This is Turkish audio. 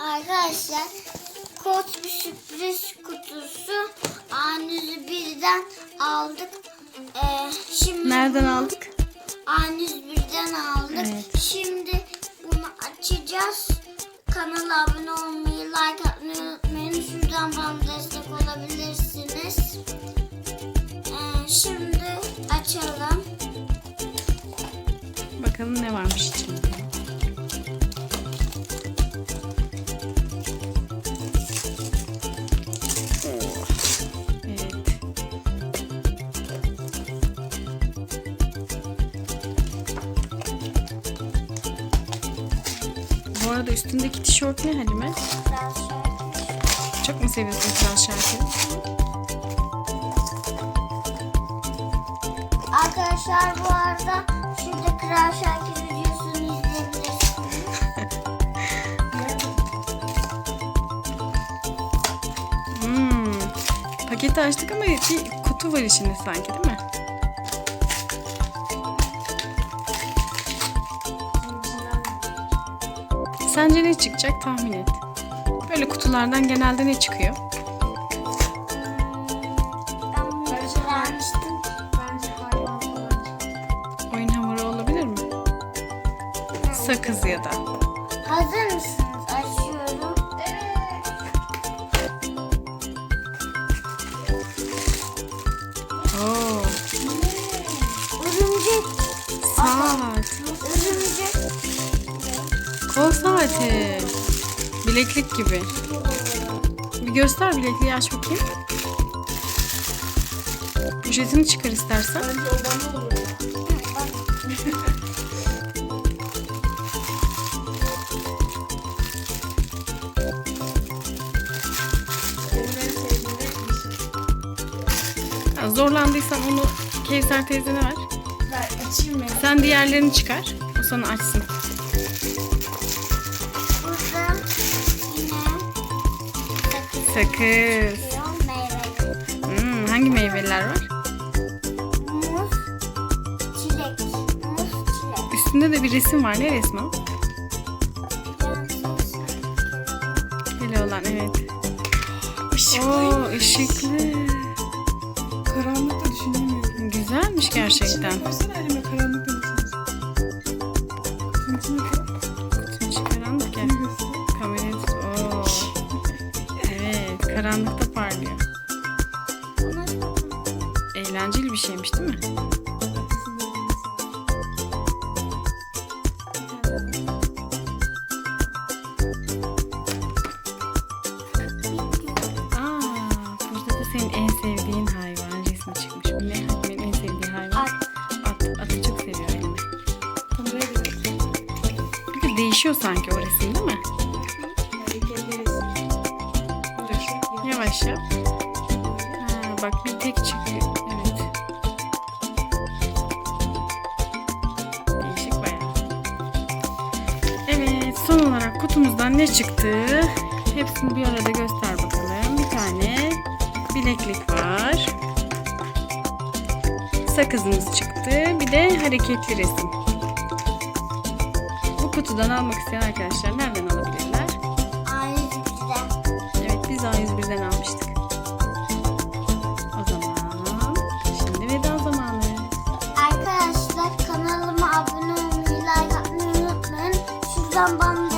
Arkadaşlar kot bir sürpriz kutusu A101'den birden aldık. Ee, şimdi Nereden aldık? A101'den aldık. Evet. Şimdi bunu açacağız. Kanala abone olmayı, like atmayı unutmayın. Şuradan bana destek olabilirsiniz. Ee, şimdi açalım. Bakalım ne varmış içinde. Bu arada üstündeki tişört ne Halime? Çok mu seviyorsun Kral Şarkı? Arkadaşlar bu arada şurada Kral Şakir videosunu izleyebilirsiniz. Hmm. Paketi açtık ama bir kutu var içinde sanki değil mi? Sence ne çıkacak tahmin et. Böyle kutulardan genelde ne çıkıyor? Oyun hamuru olabilir mi? Sakız ya da. Hazır mısınız? Kol saati. Bileklik gibi. Bir göster bilekliği aç bakayım. Poşetini çıkar istersen. Ya Zorlandıysan onu Kevser teyzene ver. Açayım ben. Sen diğerlerini çıkar. O sana açsın. Sakız. Hmm, hangi meyveler var? Muz, çilek. Muz, çilek. Üstünde de bir resim var. Ne resmi. Hele olan evet. Işıklı. Oo ışıklı. Karanlıkta düşünemiyorum. Güzelmiş gerçekten. İçine karanlıkta parlıyor. Eğlenceli bir şeymiş değil mi? Aa, burada da senin en sevdiğin hayvan resmi çıkmış. Bu ne? Benim en sevdiği hayvan. At. At. Atı çok seviyor Elime. Kameraya göre. Bir de değişiyor sanki o resim değil mi? Yavaş yap. Ha, bak bir tek çıkıyor. Evet. Değişik bayağı. Evet son olarak kutumuzdan ne çıktı? Hepsini bir arada göster bakalım. Bir tane bileklik var. Sakızımız çıktı. Bir de hareketli resim. Bu kutudan almak isteyen arkadaşlar nereden Arkadaşlar kanalıma